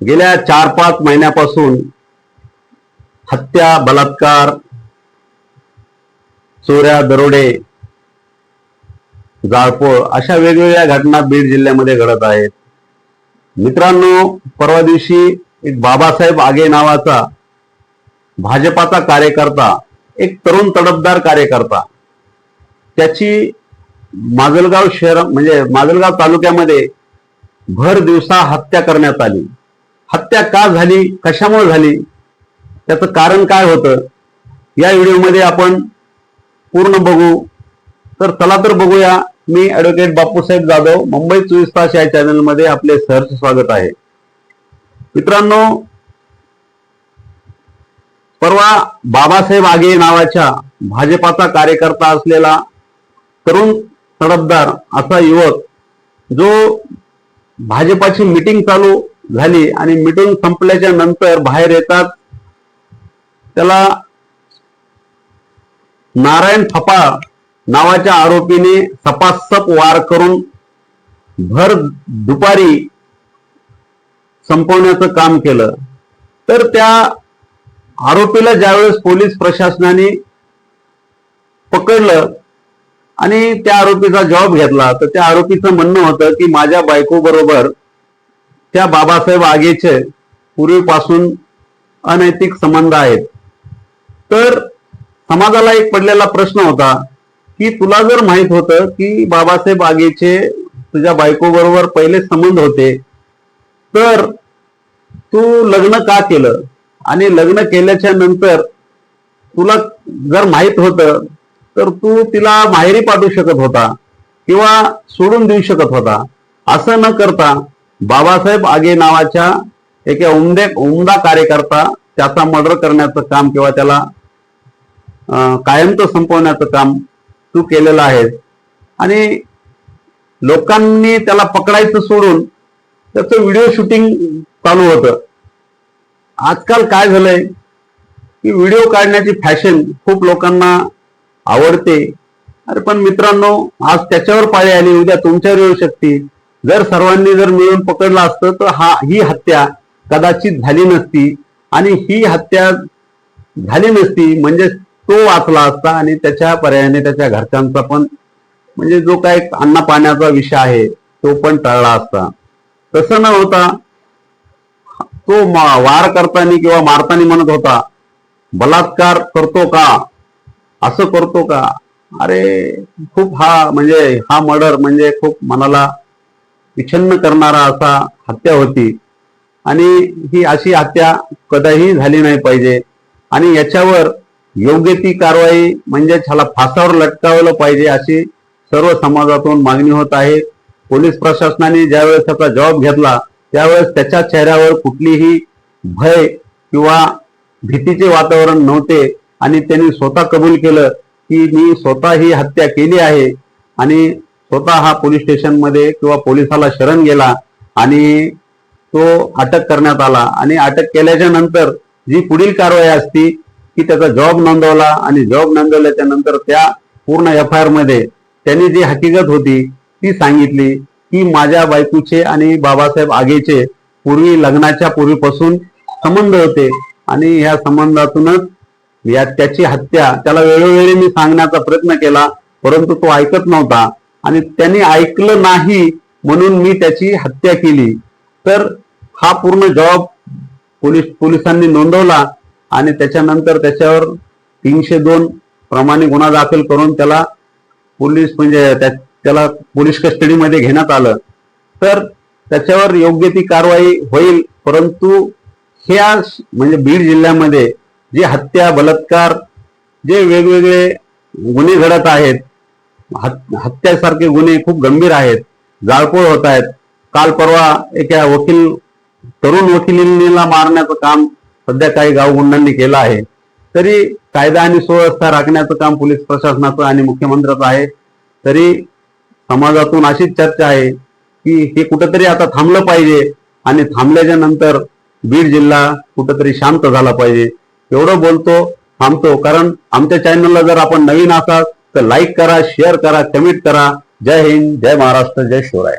गेल्या चार पाच महिन्यापासून हत्या बलात्कार चोऱ्या दरोडे जाळपोळ अशा वेगवेगळ्या घटना बीड जिल्ह्यामध्ये घडत आहेत. मित्रांनो परवा दिवशी एक बाबासाहेब आगे नावाचा भाजपाचा कार्यकर्ता एक तरुण तडफदार कार्यकर्ता त्याची माजलगाव शहर म्हणजे माजलगाव तालुक्यामध्ये भर दिवसा हत्या करण्यात आली. हत्या का झाली? कशामुळे झाली? त्याचं कारण काय होतं? या व्हिडिओमध्ये आपण पूर्ण बघू. तर चला तर बघूया. मी ॲडव्होकेट बापूसाहेब जाधव मुंबई चोवीस तास या चॅनलमध्ये आपले सहर्ष स्वागत आहे. मित्रांनो परवा बाबासाहेब आगे नावाच्या भाजपाचा कार्यकर्ता असलेला तरुण तडफदार असा युवक जो भाजपाची मिटिंग चालू झाली आणि मिटून संपल्याच्या नंतर बाहेर येतात. त्याला नारायण थपा नावाच्या आरोपीने सपासप वार करून भर दुपारी संपवण्याचं काम केलं. तर त्या आरोपीला ज्यावेळेस पोलीस प्रशासनाने पकडलं आणि त्या आरोपीचा जॉब घेतला तर त्या आरोपीचं म्हणणं होतं की माझ्या बायको बरोबर त्या बाबासाहेब आगेचे पूर्वीपासून अनैतिक संबंध आहेत. तर समाजाला एक पडलेला प्रश्न होता की तुला जर माहीत होतं की बाबासाहेब आगेचे तुझ्या बायको बरोबर पहिले संबंध होते तर तू लग्न का केलं? आणि लग्न केल्याच्यानंतर तुला जर माहीत होतं तर तू तिला माहेरी पाठवू शकत होता किंवा सोडून देऊ शकत होता. असं न करता बाबासाहेब आगे नावाच्या एका उमदे उमदा कार्यकर्ता त्याचा मर्डर करण्याचं काम किंवा त्याला कायमचं संपवण्याचं काम तू केलेलं आहे. आणि लोकांनी त्याला पकडायचं सोडून त्याचं व्हिडिओ शूटिंग चालू होतं. आजकाल काय झालंय? की व्हिडिओ काढण्याची फॅशन खूप लोकांना आवडते. अरे पण मित्रांनो आज त्याच्यावर पाळी आली उद्या तुमच्यावर येऊ शकते. जर सर्वांनी जर मिळून पकडलं असतं तर हा ही हत्या कदाचित झाली नसती. आणि ही हत्या झाली नसती म्हणजे तो वाचला असता आणि त्याच्या पर्यायाने त्याच्या घरच्यांचा पण म्हणजे जो काय अन्न पाण्याचा विषय आहे तो पण टळला असता. तसं न होता तो वार करताना किंवा मारताना म्हणत होता बलात्कार करतो का? असं करतो का? अरे खूप हा म्हणजे हा मर्डर म्हणजे खूप मनाला विछन्न करणारा असा हत्या होती. आणि ही अशी हत्या कदाही झाली नाही पाहिजे. आणि याच्यावर योग्य ती कारवाई म्हणजे ह्याला फासावर लटकावलं पाहिजे अशी सर्व समाजातून मागणी होत आहे. पोलीस प्रशासनाने ज्यावेळेस त्याचा जबाब घेतला त्यावेळेस त्याच्या चेहऱ्यावर कुठलीही भय किंवा भीतीचे वातावरण नव्हते. आणि त्यांनी स्वतः कबूल केलं की मी स्वतः ही हत्या केली आहे. आणि स्वतः हा पोलीस स्टेशनमध्ये किंवा पोलिसाला शरण गेला आणि तो अटक करण्यात आला आणि अटक केल्याच्यानंतर जी पुढील कारवाई असती की त्याचा जॉब नोंदवला आणि जॉब नोंदवल्याच्या नंतर त्या पूर्ण एफ आय आरमध्ये त्यांनी जी हकीकत होती ती सांगितली की माझ्या बायकोचे आणि बाबासाहेब आगेचे पूर्वी लग्नाच्या पूर्वीपासून संबंध होते आणि ह्या संबंधातूनच या त्याची हत्या त्याला वेळोवेळी मी सांगण्याचा प्रयत्न केला परंतु तो ऐकत नव्हता. आणि त्यांनी ऐकलं नाही म्हणून मी त्याची हत्या केली. तर हा पूर्ण जबाब पोलीस पोलिसांनी नोंदवला आणि त्याच्यानंतर त्याच्यावर तीनशे दोन प्रमाणे गुन्हा दाखल करून त्याला पोलीस म्हणजे त्याला पोलीस कस्टडीमध्ये घेण्यात आलं. तर त्याच्यावर योग्य ती कारवाई होईल परंतु ह्या म्हणजे बीड जिल्ह्यामध्ये जे हत्या बलात्कार जे वेगवेगळे गुन्हे घडत आहेत हत्यासारखे गुन्हे खूप गंभीर आहेत. जाळपोळ होत आहेत. काल परवा एका वकील तरुण वकिलीला मारण्याचं काम सध्या काही गावगुंडांनी केलं आहे. तरी कायदा आणि सुव्यवस्था राखण्याचं काम पोलीस प्रशासनाचं आणि मुख्यमंत्र्याचं आहे. तरी समाजातून अशीच चर्चा आहे की हे कुठंतरी आता थांबलं पाहिजे आणि थांबल्याच्या नंतर बीड जिल्हा कुठंतरी शांत झाला पाहिजे. एवढं बोलतो थांबतो. कारण आमच्या चॅनलला जर आपण नवीन असाल तर लाईक करा शेअर करा कमेंट करा. जय हिंद जय महाराष्ट्र जय शिवराय.